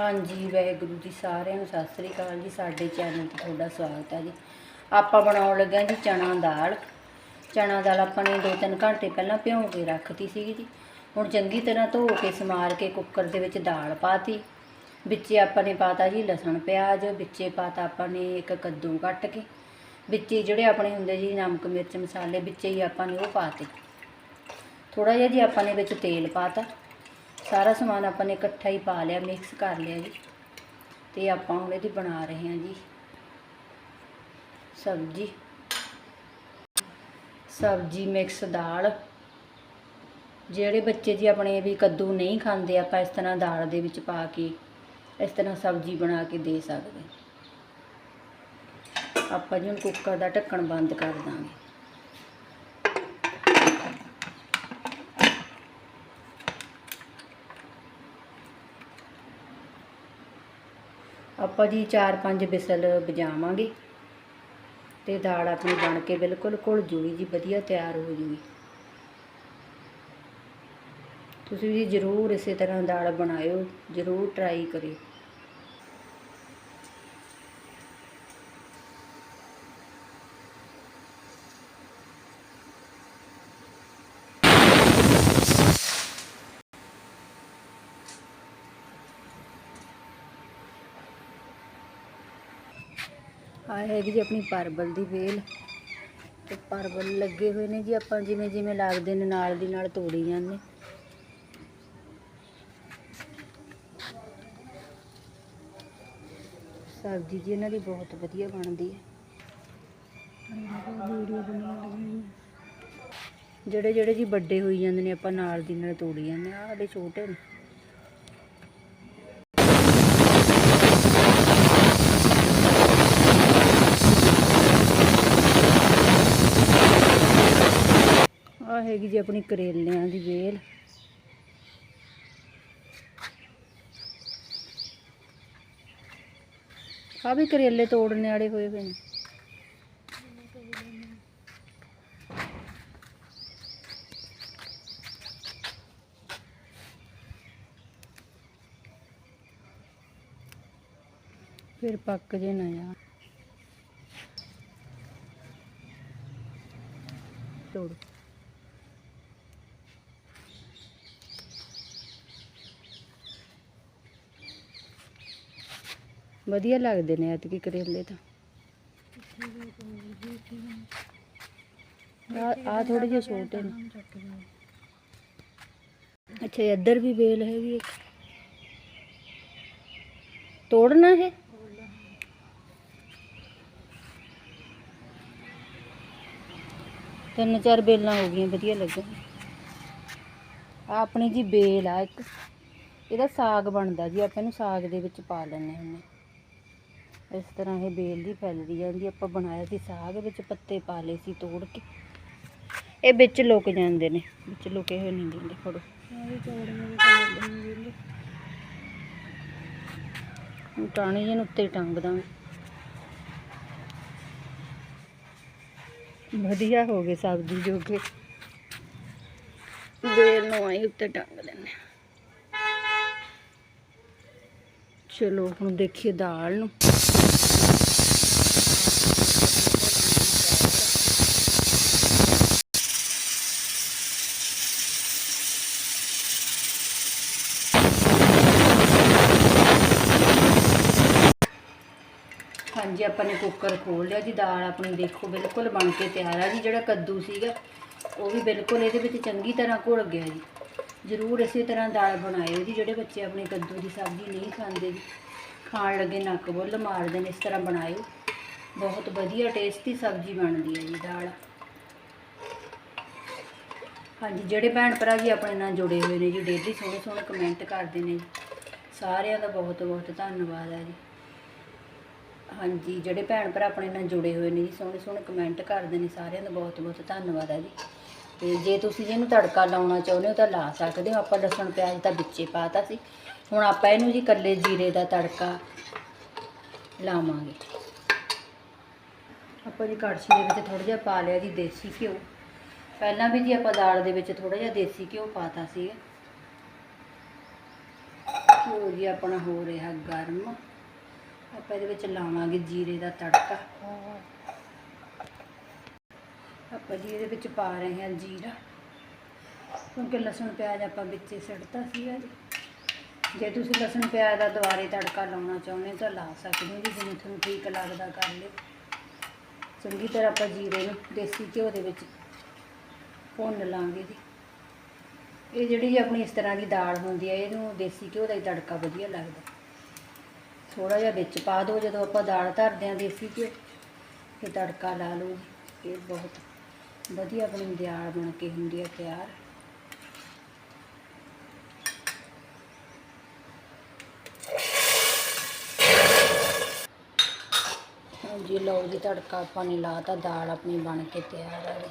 ਹਾਂਜੀ, ਵਾਹਿਗੁਰੂ ਜੀ ਸਾਰਿਆਂ ਨੂੰ ਸਤਿ ਸ੍ਰੀ ਅਕਾਲ ਜੀ। ਸਾਡੇ ਚੈਨਲ ਤੇ ਤੁਹਾਡਾ ਸਵਾਗਤ ਹੈ ਜੀ। ਆਪਾਂ ਬਣਾਉਣ ਲੱਗੇ ਜੀ ਚਣਾ ਦਾਲ। ਚਣਾ ਦਾਲ ਆਪਾਂ ਨੇ 2-3 ਘੰਟੇ ਪਹਿਲਾਂ ਭਿਉਂ ਕੇ ਰੱਖਤੀ ਸੀਗੀ ਜੀ। ਹੁਣ ਚੰਗੀ ਤਰ੍ਹਾਂ ਧੋ ਕੇ, ਸਮਾਰ ਕੇ ਕੁੱਕਰ ਦੇ ਵਿੱਚ ਦਾਲ ਪਾਤੀ। ਵਿੱਚ ਆਪਾਂ ਨੇ ਪਾਤਾ ਜੀ ਲਸਣ, ਪਿਆਜ਼। ਵਿੱਚੇ ਪਾਤਾ ਆਪਾਂ ਨੇ ਇੱਕ ਕੱਦੂ ਕੱਟ ਕੇ। ਵਿੱਚੇ ਜਿਹੜੇ ਆਪਣੇ ਹੁੰਦੇ ਜੀ ਨਮਕ, ਮਿਰਚ, ਮਸਾਲੇ, ਵਿੱਚੇ ਹੀ ਆਪਾਂ ਨੇ ਉਹ ਪਾਤੇ। ਥੋੜਾ ਜਿਹਾ ਜੀ ਆਪਾਂ ਨੇ ਵਿੱਚ ਤੇਲ ਪਾਤਾ। ਸਾਰਾ ਸਮਾਨ ਆਪਾਂ ਨੇ ਇਕੱਠਾ ਹੀ ਪਾ ਲਿਆ ਮਿਕਸ ਕਰ ਲਿਆ ਜੀ। ਤੇ ਆਪਾਂ ਹੁਣ ਇਹਦੀ ਬਣਾ ਰਹੇ ਹਾਂ ਜੀ। ਸਬਜੀ। ਸਬਜੀ ਮਿਕਸ ਦਾਲ। ਜਿਹੜੇ ਬੱਚੇ ਜੀ ਆਪਣੇ ਵੀ ਕੱਦੂ ਨਹੀਂ ਖਾਂਦੇ, ਆਪਾਂ ਇਸ ਤਰ੍ਹਾਂ ਦਾਲ ਦੇ ਵਿੱਚ ਪਾ ਕੇ, ਇਸ ਤਰ੍ਹਾਂ ਸਬਜੀ ਬਣਾ ਕੇ ਦੇ ਸਕਦੇ ਆਪਾਂ ਜੀ ਹੁਣ ਕੁੱਕਰ ਦਾ ਢੱਕਣ ਬੰਦ ਕਰ ਦਾਂਗੇ। ਆਪਾਂ ਜੀ 4-5 ਬਿਸਲ ਵਜਾਵਾਂਗੇ ਤੇ ਦਾਲ ਆਪਣੀ ਬਣ ਕੇ ਬਿਲਕੁਲ ਘੁਲ ਜੂਗੀ ਜੀ, ਵਧੀਆ ਤਿਆਰ ਹੋ ਜੂਗੀ। ਤੁਸੀਂ ਵੀ ਜ਼ਰੂਰ ਇਸੇ ਤਰ੍ਹਾਂ ਦਾਲ ਬਣਾਇਓ, ਜ਼ਰੂਰ ਟਰਾਈ ਕਰਿਓ। ਆ ਹੈਗੀ ਜੀ ਆਪਣੀ ਪਰਬਲ ਦੀ ਵੇਲ। ਤੇ ਪਰਬਲ ਲੱਗੇ ਹੋਏ ਨੇ ਜੀ ਆਪਾਂ ਜਿਵੇਂ ਜਿਵੇਂ ਲੱਗਦੇ ਨੇ ਨਾਲ ਦੀ ਨਾਲ ਤੋੜੀ ਜਾਂਦੇ। ਸਬਜ਼ੀ ਜੀ ਇਹਨਾਂ ਦੀ ਬਹੁਤ ਵਧੀਆ ਬਣਦੀ ਹੈ। ਜਿਹੜੇ ਜਿਹੜੇ ਜੀ ਵੱਡੇ ਹੋਈ ਜਾਂਦੇ ਨੇ ਆਪਾਂ ਨਾਲ ਦੀ ਨਾਲ ਤੋੜੀ ਜਾਂਦੇ ਆ ਸਾਡੇ ਛੋਟੇ ਨੇ ਆ ਹੈਗੀ ਜੀ ਆਪਣੀ ਕਰੇਲਿਆਂ ਦੀ ਵੇਲ। ਆ ਵੀ ਕਰੇਲੇ ਤੋੜਨੇ ਵਾਲੇ ਹੋਏ ਪਏ ਨੇ। ਫਿਰ ਪੱਕ ਜੇ ਨਾ ਯਾਰ। ਤੋੜ। ਵਧੀਆ ਲੱਗਦੇ ਨੇ ਐਤਕੀ ਕਰੇਲੇ ਤਾਂ। ਆ ਆ ਥੋੜੇ ਜਿਹੇ ਛੋਟੇ ਨੇ। ਅੱਛਾ ਇੱਧਰ ਵੀ ਵੇਲ ਹੈਗੀ ਇੱਕ। ਤੋੜਨਾ ਹੈ ਤਿੰਨ ਚਾਰ ਬੇਲਾਂ ਹੋ ਗਈਆਂ, ਵਧੀਆ ਲੱਗਣ ਆ ਆਪਣੀ ਜੀ ਬੇਲ ਆ ਇੱਕ। ਇਹਦਾ ਸਾਗ ਬਣਦਾ ਜੀ, ਆਪਾਂ ਇਹਨੂੰ ਸਾਗ ਦੇ ਵਿੱਚ ਪਾ ਲੈਂਦੇ ਹੁੰਦੇ ਇਸ ਤਰ੍ਹਾਂ ਇਹ ਬੇਲ ਦੀ ਫੈਲਦੀ ਜਾਂਦੀ, ਆਪਾਂ ਬਣਾਇਆ ਸੀ ਸਾਗ, ਵਿੱਚ ਪੱਤੇ ਪਾ ਲਏ ਸੀ ਤੋੜ ਕੇ। ਇਹ ਵਿੱਚ ਲੁਕ ਜਾਂਦੇ ਨੇ, ਵਿੱਚ ਲੁਕੇ ਹੋਏ ਨਹੀਂ ਦਿੰਦੇ ਫੜੋ। ਟਾਣੀ ਜਿਹਨੂੰ ਉੱਤੇ ਟੰਗ ਦਾਂਗੇ। ਵਧੀਆ ਹੋ ਗਏ ਸਬਜ਼ੀ ਜੋਗੇ। ਬੇਲ ਨੂੰ ਆਈ ਉੱਤੇ ਟੰਗ ਲੈਣੇ ਚਲੋ ਹੁਣ ਦੇਖੀਏ ਦਾਲ ਨੂੰ। ਹਾਂਜੀ, ਆਪਾਂ ਨੇ ਕੁੱਕਰ ਖੋਲ ਲਿਆ ਜੀ, ਦਾਲ ਆਪਣੀ ਦੇਖੋ ਬਿਲਕੁਲ ਬਣ ਕੇ ਤਿਆਰ ਆ ਜੀ, ਜਿਹੜਾ ਕੱਦੂ ਸੀਗਾ, ਉਹ ਵੀ ਬਿਲਕੁਲ ਇਹਦੇ ਵਿੱਚ ਚੰਗੀ ਤਰ੍ਹਾਂ ਘੁਲ ਗਿਆ ਜੀ। ਜ਼ਰੂਰ ਇਸੇ ਤਰ੍ਹਾਂ ਦਾਲ ਬਣਾਇਓ ਜੀ, ਜਿਹੜੇ ਬੱਚੇ ਆਪਣੀ ਕੱਦੂ ਦੀ ਸਬਜ਼ੀ ਨਹੀਂ ਖਾਂਦੇ ਜੀ। ਖਾਣ ਲੱਗੇ ਨੱਕ ਬੁੱਲ ਮਾਰਦੇ ਨੇ, ਇਸ ਤਰ੍ਹਾਂ ਬਣਾਇਓ। ਬਹੁਤ ਵਧੀਆ ਟੇਸਟੀ ਸਬਜ਼ੀ ਬਣਦੀ ਹੈ ਜੀ ਦਾਲ। ਹਾਂਜੀ, ਜਿਹੜੇ ਭੈਣ ਭਰਾ ਜੀ ਆਪਣੇ ਨਾਲ ਜੁੜੇ ਹੋਏ ਨੇ ਜੀ, ਡੇਲੀ ਸੋਹਣੇ ਸੋਹਣੇ ਕਮੈਂਟ ਕਰਦੇ ਨੇ ਜੀ। ਸਾਰਿਆਂ ਦਾ ਬਹੁਤ ਬਹੁਤ ਧੰਨਵਾਦ ਹੈ ਜੀ। ਹਾਂਜੀ, ਜਿਹੜੇ ਭੈਣ ਭਰਾ ਆਪਣੇ ਨਾਲ ਜੁੜੇ ਹੋਏ ਨੇ ਜੀ, ਸੋਹਣੇ ਸੋਹਣੇ ਕਮੈਂਟ ਕਰਦੇ ਨੇ, ਸਾਰਿਆਂ ਦਾ ਬਹੁਤ ਬਹੁਤ ਧੰਨਵਾਦ ਹੈ ਜੀ। ਤੇ ਜੇ ਤੁਸੀਂ ਜਿਹਨੂੰ ਤੜਕਾ ਲਾਉਣਾ ਚਾਹੁੰਦੇ ਹੋ ਤਾਂ ਲਾ ਸਕਦੇ ਹੋ। ਆਪਾਂ ਲਸਣ ਪਿਆਜ਼ ਤਾਂ ਵਿੱਚੇ ਪਾਤਾ ਸੀ। ਹੁਣ ਆਪਾਂ ਇਹਨੂੰ ਜੀ ਇਕੱਲੇ ਜੀਰੇ ਦਾ ਤੜਕਾ ਲਾਵਾਂਗੇ। ਆਪਾਂ ਜੀ ਕੜਛੀ ਦੇ ਵਿੱਚ ਥੋੜਾ ਜਿਹਾ ਪਾ ਲਿਆ ਜੀ ਦੇਸੀ ਘਿਓ। ਪਹਿਲਾਂ ਵੀ ਜੀ ਆਪਾਂ ਦਾਲ ਦੇ ਵਿੱਚ ਥੋੜਾ ਜਿਹਾ ਦੇਸੀ ਘਿਓ ਪਾਤਾ ਸੀ। ਹੋ ਜੀ ਆਪਣਾ ਹੋ ਰਿਹਾ ਗਰਮ। ਆਪਾਂ ਇਹਦੇ ਵਿੱਚ ਲਾਵਾਂਗੇ ਜੀਰੇ ਦਾ ਤੜਕਾ। ਆਪਾਂ ਜੀ ਇਹਦੇ ਵਿੱਚ ਪਾ ਰਹੇ ਹਾਂ ਜੀਰਾ। ਕਿਉਂਕਿ ਲਸਣ ਪਿਆਜ਼ ਆਪਾਂ ਵਿੱਚ ਸਿੱਟਤਾ ਸੀਗਾ ਜੀ। ਜੇ ਤੁਸੀਂ ਲਸਣ ਪਿਆਜ਼ ਦਾ ਦੁਬਾਰੇ ਤੜਕਾ ਲਾਉਣਾ ਚਾਹੁੰਦੇ ਤਾਂ ਲਾ ਸਕਦੇ ਹੋ ਜੀ, ਜਿਵੇਂ ਤੁਹਾਨੂੰ ਠੀਕ ਲੱਗਦਾ ਕਰ ਲਿਓ। ਚੰਗੀ ਤਰ੍ਹਾਂ ਆਪਾਂ ਜੀਰੇ ਨੂੰ ਦੇਸੀ ਘਿਓ ਦੇ ਵਿੱਚ ਭੁੰਨ ਲਾਂਗੇ ਜੀ। ਇਹ ਜਿਹੜੀ ਜੀ ਆਪਣੀ ਇਸ ਤਰ੍ਹਾਂ ਦੀ ਦਾਲ ਹੁੰਦੀ ਹੈ ਇਹਨੂੰ ਦੇਸੀ ਘਿਓ ਦਾ ਹੀ ਤੜਕਾ ਵਧੀਆ ਲੱਗਦਾ। ਥੋੜਾ ਜਿਹਾ ਵਿੱਚ ਪਾ ਦਿਓ, ਜਦੋਂ ਆਪਾਂ ਦਾਲ ਧਰਦੇ ਹਾਂ ਦੇਸੀ ਘਿਓ, ਤੇ ਤੜਕਾ ਲਾ ਲਓ ਇਹ ਬਹੁਤ ਵਧੀਆ ਆਪਣੀ ਦਿਆਲ ਬਣ ਕੇ ਹੁੰਦੀ ਹੈ ਤਿਆਰ। ਹਾਂਜੀ, ਲਓ ਜੀ, ਤੜਕਾ ਆਪਾਂ ਨੇ ਲਾਤਾ, ਦਾਲ ਆਪਣੀ ਬਣ ਕੇ ਤਿਆਰ ਆ ਗਈ।